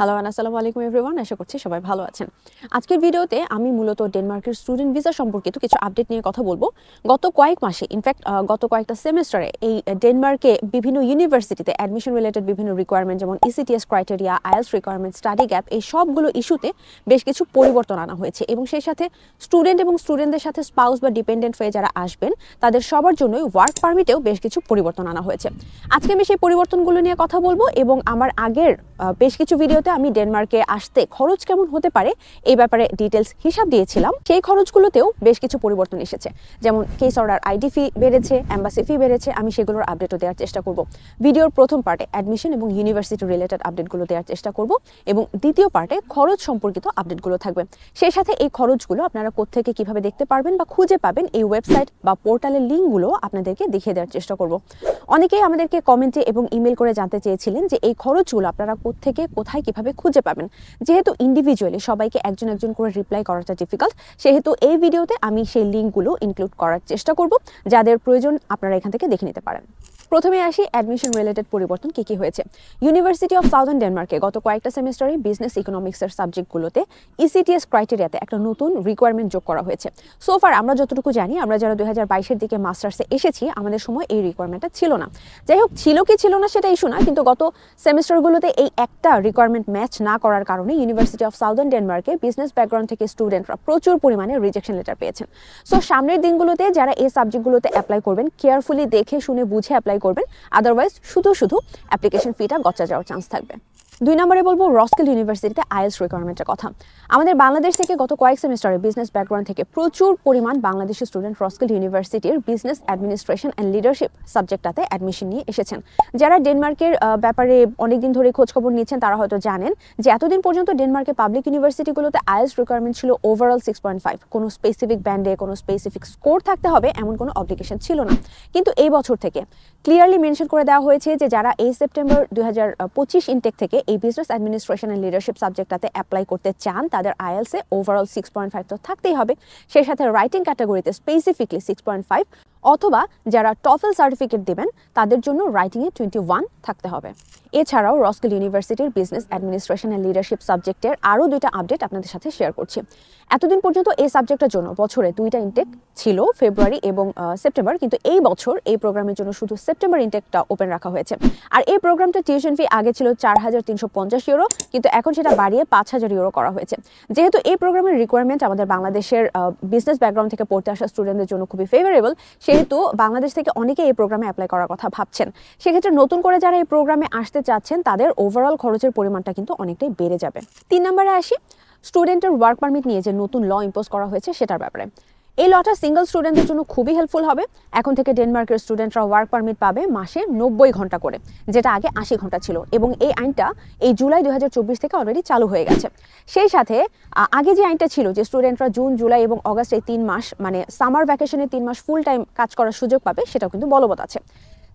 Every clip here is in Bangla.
হ্যালো আসসালামু আলাইকুম এভরিওয়ান আশা করছি সবাই ভালো আছেন। আজকের ভিডিওতে আমি মূলত ডেনমার্কের স্টুডেন্ট ভিসা সম্পর্কিত কিছু আপডেট নিয়ে কথা বলব। গত কয়েক মাসে ইনফ্যাক্ট গত কয়েকটা সেমেস্টারে এই ডেনমার্কে বিভিন্ন ইউনিভার্সিটিতে অ্যাডমিশন রিলেটেড বিভিন্ন রিকোয়ারমেন্ট যেমন ECTS criteria IELTS requirement study gap এই সবগুলো ইস্যুতে বেশ কিছু পরিবর্তন আনা হয়েছে। এবং সেই সাথে স্টুডেন্ট এবং স্টুডেন্টদের সাথে স্পাউস বা ডিপেন্ডেন্ট হয়ে যারা আসবেন, তাদের সবার জন্যই ওয়ার্ক পারমিটেও বেশ কিছু পরিবর্তন আনা হয়েছে। আজকে আমি সেই পরিবর্তনগুলো নিয়ে কথা বলব এবং আমার আগের বেশ কিছু ভিডিওতে আমি ডেনমার্কে আসতে খরচ কেমন হতে পারে এই ব্যাপারে ডিটেলস হিসাব দিয়েছিলাম। সেই খরচগুলোতেও বেশ কিছু পরিবর্তন এসেছে। যেমন কেস অর্ডার আইডি ফি বেড়েছে অ্যাম্বাসি ফি বেড়েছে, আমি সেগুলোর আপডেটও দেওয়ার চেষ্টা করব। ভিডিওর প্রথম পার্টে অ্যাডমিশন এবং ইউনিভার্সিটি রিলেটেড আপডেটগুলো দেওয়ার চেষ্টা করব এবং দ্বিতীয় পার্টে খরচ সম্পর্কিত আপডেটগুলো থাকবে। সেই সাথে এই খরচগুলো আপনারা কোত্থেকে কীভাবে দেখতে পারবেন বা খুঁজে পাবেন এই ওয়েবসাইট বা পোর্টালের লিঙ্কগুলো আপনাদেরকে দেখিয়ে দেওয়ার চেষ্টা করব। অনেকেই আমাদেরকে কমেন্টে এবং ইমেল করে জানতে চেয়েছিলেন যে এই খরচগুলো আপনারা কোত্থেকে, কোথায় কীভাবে খুঁজে পাবেন। যেহেতু ইন্ডিভিজুয়ালি সবাইকে একজন একজন করে রিপ্লাই করাটা ডিফিকাল্ট সেহেতু এই ভিডিওতে আমি সেই লিঙ্কগুলো ইনক্লুড করার চেষ্টা করব, যাদের প্রয়োজন আপনারা এখান থেকে দেখে নিতে পারেন। প্রথমে আসি অ্যাডমিশন রিলেটেড পরিবর্তন কি কি হয়েছে। ইউনিভার্সিটি অফ সাউদার্ন ডেনমার্কে গত কয়েকটা সেমিস্টারে বিজনেস ইকোনমিক্সের সাবজেক্টগুলোতে ইসিটিএস ক্রাইটেরিয়াতে একটা নতুন রিকোয়ারমেন্ট যোগ করা হয়েছে। সোফার আমরা যতটুকু জানি, আমরা যারা দুই হাজার দিকে মাস্টার্সে এসেছি, আমাদের সময় এই রিকোয়ারমেন্টটা ছিল না। যাই হোক ছিল কি ছিল না সেটা ইস্যু না, কিন্তু গত সেমিস্টারগুলোতে এই একটা রিকোয়ারমেন্ট ম্যাচ না করার কারণে ইউনিভার্সিটি অফ সাউদার্ন ডেনমার্কে বিজনেস ব্যাকগ্রাউন্ড থেকে স্টুডেন্টরা প্রচুর পরিমাণে রিজেকশন লেটার পেয়েছেন। সো সামনের দিনগুলোতে যারা এই সাবজেক্টগুলোতে অ্যাপ্লাই করবেন কেয়ারফুলি দেখে শুনে বুঝে অ্যাপ্লাই করবেন। আদারওয়াইজ শুধু শুধু অ্যাপ্লিকেশন ফিটা গচ্চা যাওয়ার চান্স থাকবে। দুই নম্বরে বলব রস্কেল ইউনিভার্সিটিতে আইএলস রিকোয়ারমেন্টের কথা। আমাদের বাংলাদেশ থেকে গত কয়েক সেমিস্টারে বিজনেস ব্যাকগ্রাউন্ড থেকে প্রচুর পরিমাণ বাংলাদেশি স্টুডেন্ট রস্কেল ইউনিভার্সিটির বিজনেস অ্যাডমিনিস্ট্রেশন অ্যান্ড লিডারশিপ সাবজেক্টটাতে অ্যাডমিশন নিয়ে এসেছেন। যারা ডেনমার্কের ব্যাপারে অনেকদিন ধরে খোঁজখবর নিচ্ছেন, তারা হয়তো জানেন যে এতদিন পর্যন্ত ডেনমার্কের পাবলিক ইউনিভার্সিটিগুলোতে আইএলস রিকোয়ারমেন্ট ছিল ওভারঅল সিক্স পয়েন্ট ফাইভ কোনো স্পেসিফিক ব্যান্ডে কোনো স্পেসিফিক স্কোর থাকতে হবে, এমন কোনো অব্লিগেশন ছিল না। কিন্তু এই বছর থেকে ক্লিয়ারলি মেনশন করে দেওয়া হয়েছে যে যারা এই সেপ্টেম্বর দুই হাজার পঁচিশ ইনটেক থেকে এই বিজনেস অ্যাডমিনিস্ট্রেশন অ্যান্ড লিডারশিপ সাবজেক্টটাতে অ্যাপ্লাই করতে চান, তাদের আইএলসে ওভারঅল সিক্স পয়েন্ট ফাইভ তো থাকতেই হবে। সেই সাথে রাইটিং ক্যাটাগরিতে স্পেসিফিকলি সিক্স পয়েন্ট ফাইভ অথবা যারা টফেল সার্টিফিকেট দেবেন, তাদের জন্য রাইটিংয়ে টোয়েন্টি ওয়ান থাকতে হবে। এছাড়াও রস্কেল ইউনিভার্সিটির বিজনেস অ্যাডমিনিস্ট্রেশন অ্যান্ড লিডারশিপ সাবজেক্টের আরও দুইটা আপডেট আপনাদের সাথে শেয়ার করছি। এতদিন পর্যন্ত এই সাবজেক্টের জন্য বছরে দুইটা ইনটেক ছিল ফেব্রুয়ারি এবং সেপ্টেম্বর কিন্তু এই বছর এই প্রোগ্রামের জন্য শুধু সেপ্টেম্বর ইনটেকটা ওপেন রাখা হয়েছে। আর এই প্রোগ্রামটা টিউশন ফি আগে ছিল চার হাজার তিনশো পঞ্চাশ ইউরো কিন্তু এখন সেটা বাড়িয়ে পাঁচ হাজার ইউরো করা হয়েছে। যেহেতু এই প্রোগ্রামের রিকোয়ারমেন্ট আমাদের বাংলাদেশের বিজনেস ব্যাকগ্রাউন্ড থেকে পড়তে আসা স্টুডেন্টদের জন্য খুবই ফেভারেবল সেহেতু বাংলাদেশ থেকে অনেকে এই প্রোগ্রামে অ্যাপ্লাই করার কথা ভাবছেন। সেক্ষেত্রে নতুন করে যারা এই প্রোগ্রামে আসতে চাচ্ছেন, তাদের ওভারঅল খরচের পরিমাণটা কিন্তু অনেকটাই বেড়ে যাবে। তিন নম্বরে আসি স্টুডেন্টের ওয়ার্ক পারমিট নিয়ে যে নতুন ল ইম্পোজ করা হয়েছে, সেটার ব্যাপারে। এই লটা সিঙ্গেল স্টুডেন্টদের জন্য খুবই হেল্পফুল হবে। এখন থেকে ডেনমার্কের স্টুডেন্টরা ওয়ার্ক পারমিট পাবে মাসে নব্বই ঘণ্টা করে, যেটা আগে আশি ঘণ্টা ছিল। এবং এই আইনটা এই জুলাই দুই হাজার চব্বিশ থেকে অলরেডি চালু হয়ে গেছে। সেই সাথে আগে যে আইনটা ছিল যে স্টুডেন্টরা জুন জুলাই এবং অগাস্ট এই তিন মাস মানে সামার ভ্যাকেশনে তিন মাস ফুল টাইম কাজ করার সুযোগ পাবে, সেটাও কিন্তু বলবৎ আছে।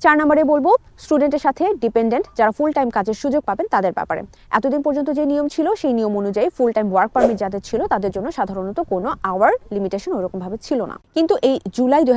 চার নম্বরে বলব স্টুডেন্টের সাথে ডিপেন্ডেন্ট যারা ফুল টাইম কাজের সুযোগ পাবেন তাদের ব্যাপারে। এতদিন পর্যন্ত যে নিয়ম ছিল, সেই নিয়ম অনুযায়ী ফুল টাইম ওয়ার্ক পারমিট যাদের ছিল, তাদের জন্য সাধারণত কোনো আওয়ার লিমিটেশন ওরকম ভাবে ছিল না। কিন্তু এই জুলাই দুই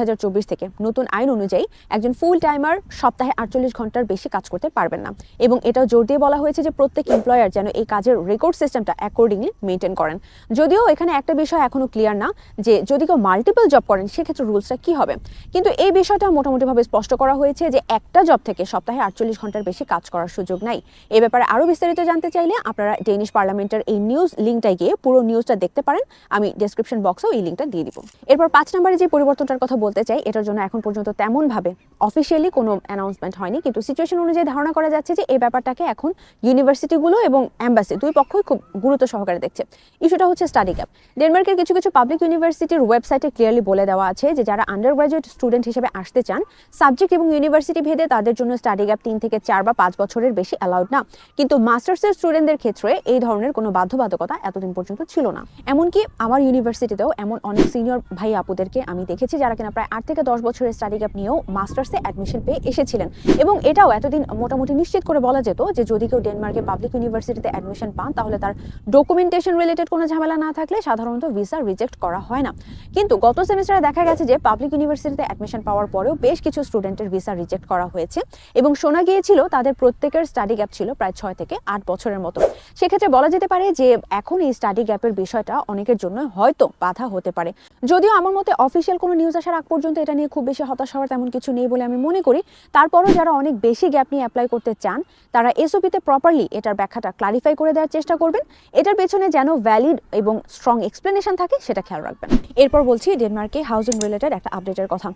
থেকে নতুন আইন অনুযায়ী একজন ফুল টাইমার সপ্তাহে আটচল্লিশ ঘণ্টার বেশি কাজ করতে পারবেন না। এবং এটাও জোর দিয়ে বলা হয়েছে যে প্রত্যেক এমপ্লয়ার যেন এই কাজের রেকর্ড সিস্টেমটা অ্যাকর্ডিংলি মেনটেন করেন। যদিও এখানে একটা বিষয় এখনও ক্লিয়ার না, যে যদি কেউ মাল্টিপল জব করেন, সেক্ষেত্রে রুলসটা কি হবে? কিন্তু এই বিষয়টা মোটামুটিভাবে স্পষ্ট করা হয়েছে যে একটা জব থেকে সপ্তাহে আটচল্লিশ ঘণ্টার বেশি কাজ করার সুযোগ নাই। এ ব্যাপারে আরও বিস্তারিত জানতে চাইলে আপনারা ডেনিশ পার্লামেন্টের এই নিউজ লিঙ্কটায় গিয়ে পুরো নিউজটা দেখতে পারেন। আমি ডেসক্রিপশন বক্সেও এই লিঙ্কটা দিয়ে দিব। এরপর পাঁচ নম্বরে যে পরিবর্তনটার কথা বলতে চাই, এটার জন্য এখন পর্যন্ত তেমনভাবে অফিসিয়ালি কোনো অ্যানাউন্সমেন্ট হয়নি। কিন্তু সিচুয়েশন অনুযায়ী ধারণা করা যাচ্ছে যে এই ব্যাপারটাকে এখন ইউনিভার্সিটিগুলো এবং অ্যাম্বাসি দুই পক্ষই খুব গুরুত্ব সহকারে দেখছে। ইস্যুটা হচ্ছে স্টাডি গ্যাপ ডেনমার্কের কিছু কিছু পাবলিক ইউনিভার্সিটির ওয়েবসাইটে ক্লিয়ারলি বলে দেওয়া আছে যে যারা আন্ডার গ্রাজুয়েট স্টুডেন্ট হিসেবে আসতে চান সাবজেক্ট এবং ইউনিভার্সিটি ভেদে তাদের জন্য স্টাডি গ্যাপ তিন থেকে চার বা পাঁচ বছরের বেশি অ্যালাউড না। কিন্তু মাস্টার্সের স্টুডেন্টদের ক্ষেত্রে এই ধরনের কোনো বাধ্যবাধকতা এতদিন পর্যন্ত ছিল না। এমনকি আমার ইউনিভার্সিটিতেও এমন অনেক সিনিয়র ভাই আপুদেরকে আমি দেখেছি যারা কিনা প্রায় আট থেকে দশ বছরের স্টাডি গ্যাপ নিয়েও মাস্টার্সে অ্যাডমিশন পেয়ে এসেছিলেন। এবং এটাও এতদিন মোটামুটি নিশ্চিত করে বলা যেত যে যদি কেউ ডেনমার্কে পাবলিক ইউনিভার্সিটিতে অ্যাডমিশন পান, তাহলে তার ডকুমেন্টেশন রিলেটেড কোনো ঝামেলা না থাকলে সাধারণত ভিসা রিজেক্ট করা হয় না। কিন্তু গত সেমিস্টারে দেখা গেছে যে পাবলিক ইউনিভার্সিটিতে অ্যাডমিশন পাওয়ার পরেও বেশ কিছু স্টুডেন্টের ভিসা রিজেক্ট করা হয়েছে এবং শোনা গিয়েছিল তাদের প্রত্যেকের স্টাডি গ্যাপ ছিল প্রায় ছয় থেকে আট বছরের মতো। সেক্ষেত্রে বলা যেতে পারে যে এখন এই স্টাডি গ্যাপের বিষয়টা অনেকের জন্য হয়তো বাধা হতে পারে। যদিও আমার মতে অফিসিয়াল কোনো নিউজ আসার আগ পর্যন্ত এটা নিয়ে খুব বেশি হতাশ হওয়ার তেমন কিছু নেই বলে আমি মনে করি। তারপরও যারা অনেক বেশি গ্যাপ নিয়ে অ্যাপ্লাই করতে চান, তারা এসওপিতে প্রপারলি এটার ব্যাখ্যাটা ক্লারিফাই করে দেওয়ার চেষ্টা করবেন। এটার পেছনে যেন ভ্যালিড এবং স্ট্রং এক্সপ্লেনেশন থাকে, সেটা খেয়াল রাখবেন। এরপর বলছি ডেনমার্কে হাউজিং রিলেটেড একটা আপডেটের কথা।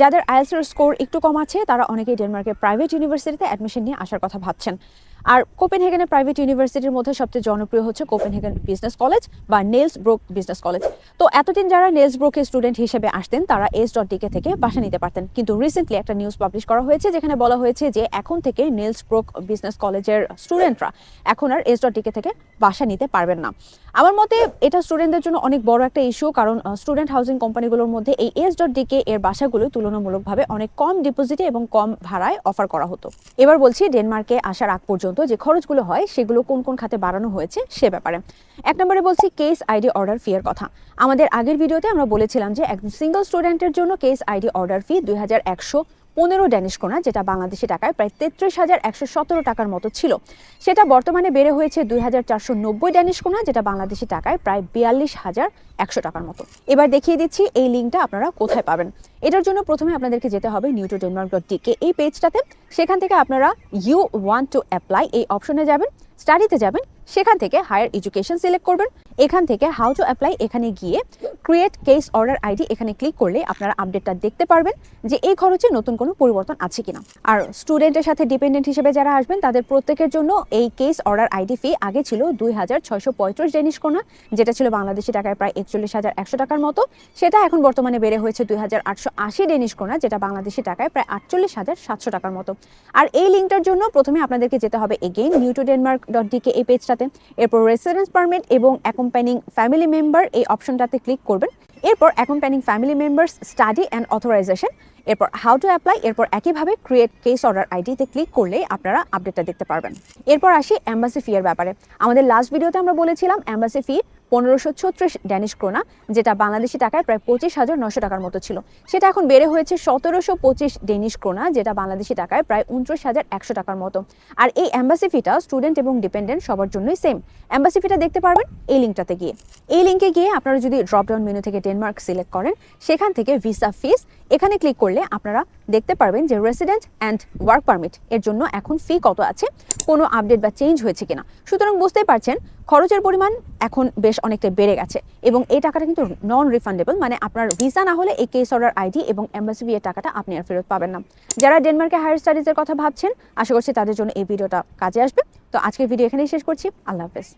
যাদের আইএলসের স্কোর একটু কম আছে, তারা অনেকেই ডেনমার্কের প্রাইভেট ইউনিভার্সিটিতে অ্যাডমিশন নিয়ে আসার কথা ভাবছেন। আর কোপেনহেগেনের প্রাইভেট ইউনিভার্সিটির মধ্যে সবচেয়ে জনপ্রিয় হচ্ছে কোপেন কোপেনহেগেন বিজনেস কলেজ বা নেলস ব্রোক বিজনেস কলেজ। তো এতদিন যারা নেলস ব্রোকের স্টুডেন্ট হিসেবে আসতেন, তারা এস ডট ডিকে থেকে বাসা নিতে পারতেন। কিন্তু রিসেন্টলি একটা নিউজ পাবলিশ করা হয়েছে, যেখানে বলা হয়েছে যে এখন থেকে নেলস ব্রোক বিজনেস কলেজের স্টুডেন্টরা এখন আর এস ডট ডিকে থেকে বাসা নিতে পারবেন না। আমার মতে এটা স্টুডেন্টদের জন্য অনেক বড় একটা ইস্যু কারণ স্টুডেন্ট হাউজিং কোম্পানিগুলোর মধ্যে এই এস ডট ডিকে এর বাসাগুলো তুলনামূলকভাবে অনেক কম ডিপোজিটে এবং কম ভাড়ায় অফার করা হতো। এবার বলছি, ডেনমার্কে আসার আগ পর্যন্ত যে খরচগুলো হয়, সেগুলো কোন কোন খাতে বাড়ানো হয়েছে সে ব্যাপারে। এক নম্বরে বলছি কেস আইডি অর্ডার ফি এর কথা। আমাদের আগের ভিডিওতে আমরা বলেছিলাম যে একজন সিঙ্গল স্টুডেন্টের জন্য কেস আইডি অর্ডার ফি দুই হাজার একশো পনেরো ড্যানিশ কোনা, যেটা বাংলাদেশি টাকায় প্রায় তেত্রিশ হাজার একশো সতেরো টাকার মতো ছিল। সেটা বর্তমানে বেড়ে হয়েছে দুই হাজার চারশো নব্বই ড্যানিশ কোনা, যেটা বাংলাদেশি টাকায় প্রায় বিয়াল্লিশ হাজার একশো টাকার মতো। এবার দেখিয়ে দিচ্ছি এই লিঙ্কটা আপনারা কোথায় পাবেন। এটার জন্য প্রথমে আপনাদেরকে যেতে হবে new to Denmark dot DK এই পেজটাতে সেখান থেকে আপনারা ইউ ওয়ান টু অ্যাপ্লাই এই অপশনে যাবেন স্টাডিতে যাবেন, সেখান থেকে হায়ার এডুকেশন সিলেক্ট করবেন, এখান থেকে হাউ টু অ্যাপ্লাই এখানে গিয়ে ক্রিয়েট কেস অর্ডার আইডি এখানে ক্লিক করলে আপনারা আপডেটটা দেখতে পারবেন যে এই খরচে নতুন কোনো পরিবর্তন আছে কিনা। আর স্টুডেন্টের সাথে ডিপেন্ডেন্ট হিসেবে যারা আসবেন, তাদের প্রত্যেকের জন্য এই কেস অর্ডার আইডি ফি আগে ছিল দুই হাজার ছয়শো পঁয়ত্রিশ ডেনিশ কোনা, যেটা ছিল বাংলাদেশি টাকায় প্রায় একচল্লিশ হাজার একশো টাকার মতো। সেটা এখন বর্তমানে বেড়ে হয়েছে দুই হাজার আটশো আশি ডেনিশ কোনা, যেটা বাংলাদেশি টাকায় প্রায় আটচল্লিশ হাজার সাতশো টাকার মতো। আর এই লিঙ্কটার জন্য প্রথমে আপনাদেরকে যেতে হবে again new to Denmark dot DK এই পেজটাতে এরপর রেসিডেন্স পারমিট এবং অ্যাকম্পানিং ফ্যামিলি মেম্বার এই অপশনটাতে ক্লিক করবেন। এরপর accompanying family members study and authorisation এরপর হাউ টু অ্যাপ্লাই এরপর একইভাবে ক্রিয়েট কেস অর্ডার আইডিতে ক্লিক করলেই আপনারা আপডেটটা দেখতে পারবেন। এরপর আসি অ্যাম্বাসি ফি এর ব্যাপারে। আমাদের লাস্ট ভিডিওতে আমরা বলেছিলাম অ্যাম্বাসি ফি পনেরোশো ছত্রিশ ড্যানিশ ক্রোনা, যেটা বাংলাদেশি টাকায় প্রায় পঁচিশ হাজার নশো টাকার মতো ছিল। সেটা এখন বেড়ে হয়েছে সতেরোশো পঁচিশ ডেনিশ ক্রোনা, যেটা বাংলাদেশি টাকায় প্রায় উনত্রিশ হাজার একশো টাকার মতো। আর এই অ্যাম্বাসি ফিটা স্টুডেন্ট এবং ডিপেন্ডেন্ট সবার জন্যই সেম। অ্যাম্বাসি ফিটা দেখতে পারবেন এই লিঙ্কটাতে গিয়ে। এই লিঙ্কে গিয়ে আপনারা যদি ড্রপডাউন মেনু থেকে ডেনমার্ক সিলেক্ট করেন, সেখান থেকে ভিসা ফিস, এখানে ক্লিক করলে আপনারা দেখতে পারবেন যে রেসিডেন্ট অ্যান্ড ওয়ার্ক পারমিট এর জন্য এখন ফি কত আছে, কোনো আপডেট বা চেঞ্জ হয়েছে কিনা। সুতরাং বুঝতেই পারছেন, খরচের পরিমাণ এখন বেশ অনেকটা বেড়ে গেছে এবং এই টাকাটা কিন্তু নন রিফান্ডেবল মানে আপনার ভিসা না হলে এই কেস অর্ডার আইডি এবং এম্বাসি এর টাকাটা আপনি আর ফেরত পাবেন না। যারা ডেনমার্কে হায়ার স্টাডিজের কথা ভাবছেন, আশা করছি তাদের জন্য এই ভিডিওটা কাজে আসবে। তো আজকের ভিডিও এখানেই শেষ করছি। আল্লাহ হাফেজ।